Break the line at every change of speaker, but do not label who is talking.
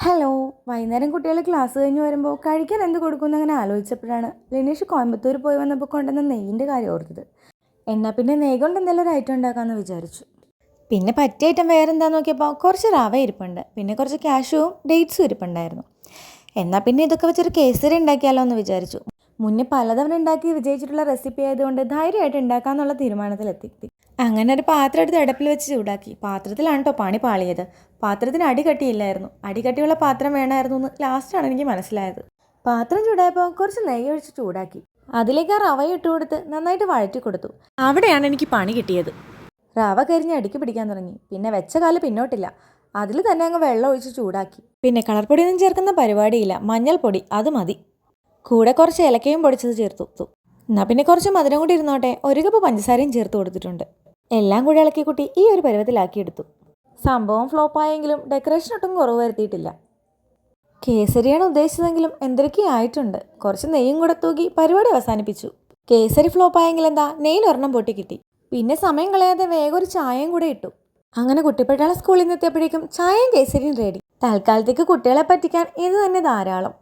Hello വൈകുന്നേരം കുട്ടികൾ class കഴിഞ്ഞ് വരുമ്പോൾ കഴിക്കാൻ എന്ത് കൊടുക്കുമെന്ന് അങ്ങനെ ആലോചിച്ചപ്പോഴാണ് ലിനേഷ് കോയമ്പത്തൂർ പോയി വന്നപ്പോൾ കൊണ്ടുവന്ന നെയ്യിന്റെ കാര്യം ഓർത്തത്. എന്നാൽ പിന്നെ നെയ്യ് കൊണ്ട് എന്തെങ്കിലും ഒരു ഐറ്റം ഉണ്ടാക്കാമെന്ന് വിചാരിച്ചു. പിന്നെ പറ്റിയ ഐറ്റം വേറെ എന്താ നോക്കിയപ്പോൾ കുറച്ച് റവ ഇരിപ്പുണ്ട്. പിന്നെ കുറച്ച് കാഷ്യൂവും ഡേറ്റ്സും ഇരിപ്പുണ്ടായിരുന്നു. എന്നാൽ പിന്നെ ഇതൊക്കെ വെച്ചൊരു കേസരി ഉണ്ടാക്കിയാലോ എന്ന് വിചാരിച്ചു. മുന്നേ പലതവണ ഉണ്ടാക്കി വിജയിച്ചിട്ടുള്ള റെസിപ്പി ആയതുകൊണ്ട് ധൈര്യമായിട്ട് ഉണ്ടാക്കാമെന്നുള്ള തീരുമാനത്തിലെത്തി. അങ്ങനെ ഒരു പാത്രം എടുത്ത് അടുപ്പിൽ വെച്ച് ചൂടാക്കി. പാത്രത്തിലാണ് കേട്ടോ പണി പാളിയത്. പാത്രത്തിന് അടി കട്ടിയില്ലായിരുന്നു. അടി കട്ടിയുള്ള പാത്രം വേണമായിരുന്നു എന്ന് ലാസ്റ്റാണ് എനിക്ക് മനസ്സിലായത്. പാത്രം ചൂടായപ്പോൾ കുറച്ച് നെയ്യ് ഒഴിച്ച് ചൂടാക്കി. അതിലേക്ക് ആ റവ ഇട്ട് കൊടുത്ത് നന്നായിട്ട് വഴറ്റി കൊടുത്തു.
അവിടെയാണ് എനിക്ക് പണി കിട്ടിയത്.
റവ കരിഞ്ഞ് അടിക്ക് പിടിക്കാൻ തുടങ്ങി. പിന്നെ വെച്ച കാൽ പിന്നോട്ടില്ല. അതിൽ തന്നെ അങ്ങ് വെള്ളം ഒഴിച്ച് ചൂടാക്കി.
പിന്നെ കളർ പൊടിയൊന്നും ചേർക്കുന്ന പരിപാടിയില്ല. മഞ്ഞൾപ്പൊടി. അത് മതി.
കൂടെ കുറച്ച് ഏലക്കയും പൊടിച്ചത് ചേർത്തു.
എന്നാൽ പിന്നെ കുറച്ച് മധുരം കൂടി ഇരുന്നോട്ടെ. ഒരു കപ്പ് പഞ്ചസാരയും ചേർത്ത് കൊടുത്തിട്ടുണ്ട്.
എല്ലാം കൂടി ഇളക്കി കുട്ടി ഈ ഒരു പരുവത്തിലാക്കിയെടുത്തു. സംഭവം ഫ്ലോപ്പായെങ്കിലും ഡെക്കറേഷൻ ഒട്ടും കുറവ് വരുത്തിയിട്ടില്ല. കേസരിയാണ് ഉദ്ദേശിച്ചതെങ്കിലും എന്തൊക്കെ ആയിട്ടുണ്ട്. കുറച്ച് നെയ്യും കൂടെ തൂക്കി പരിപാടി അവസാനിപ്പിച്ചു. കേസരി ഫ്ലോപ്പായെങ്കിൽ എന്താ? നെയ്യിൽ ഒരെണ്ണം പൊട്ടി കിട്ടി. പിന്നെ സമയം കളയാതെ വേഗം ഒരു ചായയും കൂടെ ഇട്ടു. അങ്ങനെ കുട്ടിപ്പെട്ടാളെ സ്കൂളിൽ നിന്ന് എത്തിയപ്പോഴേക്കും ചായയും കേസരിയും റെഡി തൽക്കാലത്തേക്ക് കുട്ടികളെ പറ്റിക്കാൻ ഇത് തന്നെ ധാരാളം.